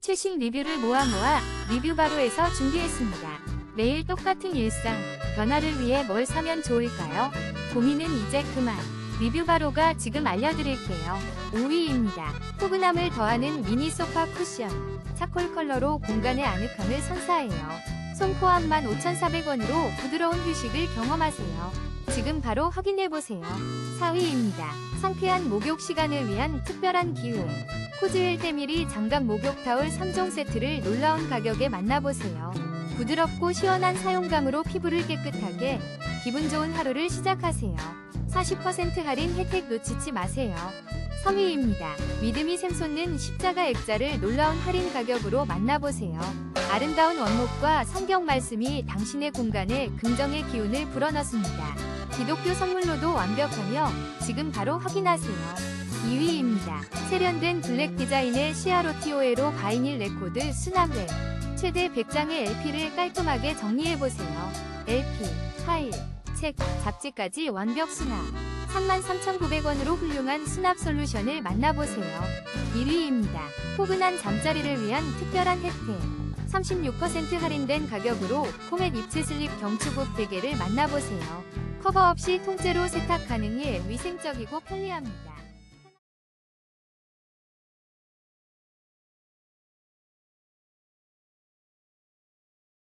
최신 리뷰를 모아 모아 리뷰 바로에서 준비했습니다. 매일 똑같은 일상, 변화를 위해 뭘 사면 좋을까요? 고민은 이제 그만. 리뷰 바로가 지금 알려드릴게요. 5위입니다. 포근함을 더하는 미니 소파 쿠션. 차콜 컬러로 공간의 아늑함을 선사해요. 손포함만 5,400원으로 부드러운 휴식을 경험하세요. 지금 바로 확인해보세요. 4위입니다. 상쾌한 목욕 시간을 위한 특별한 기회. 코즈웰 때밀이 장갑 목욕 타올 3종 세트를 놀라운 가격에 만나보세요. 부드럽고 시원한 사용감으로 피부를 깨끗하게 기분 좋은 하루를 시작하세요. 40% 할인 혜택 놓치지 마세요. 3위입니다. 믿음이 샘솟는 십자가 액자를 놀라운 할인 가격으로 만나보세요. 아름다운 원목과 성경 말씀이 당신의 공간에 긍정의 기운을 불어넣습니다. 기독교 선물로도 완벽하며 지금 바로 확인하세요. 2위입니다. 세련된 블랙 디자인의 시아로티오에로 바이닐 레코드 수납랩. 최대 100장의 LP를 깔끔하게 정리해보세요. LP, 파일, 책, 잡지까지 완벽 수납. 33,900원으로 훌륭한 수납 솔루션을 만나보세요. 1위입니다. 포근한 잠자리를 위한 특별한 혜택. 36% 할인된 가격으로 코멧 입체 슬립 경추복 베개를 만나보세요. 커버 없이 통째로 세탁 가능해 위생적이고 편리합니다.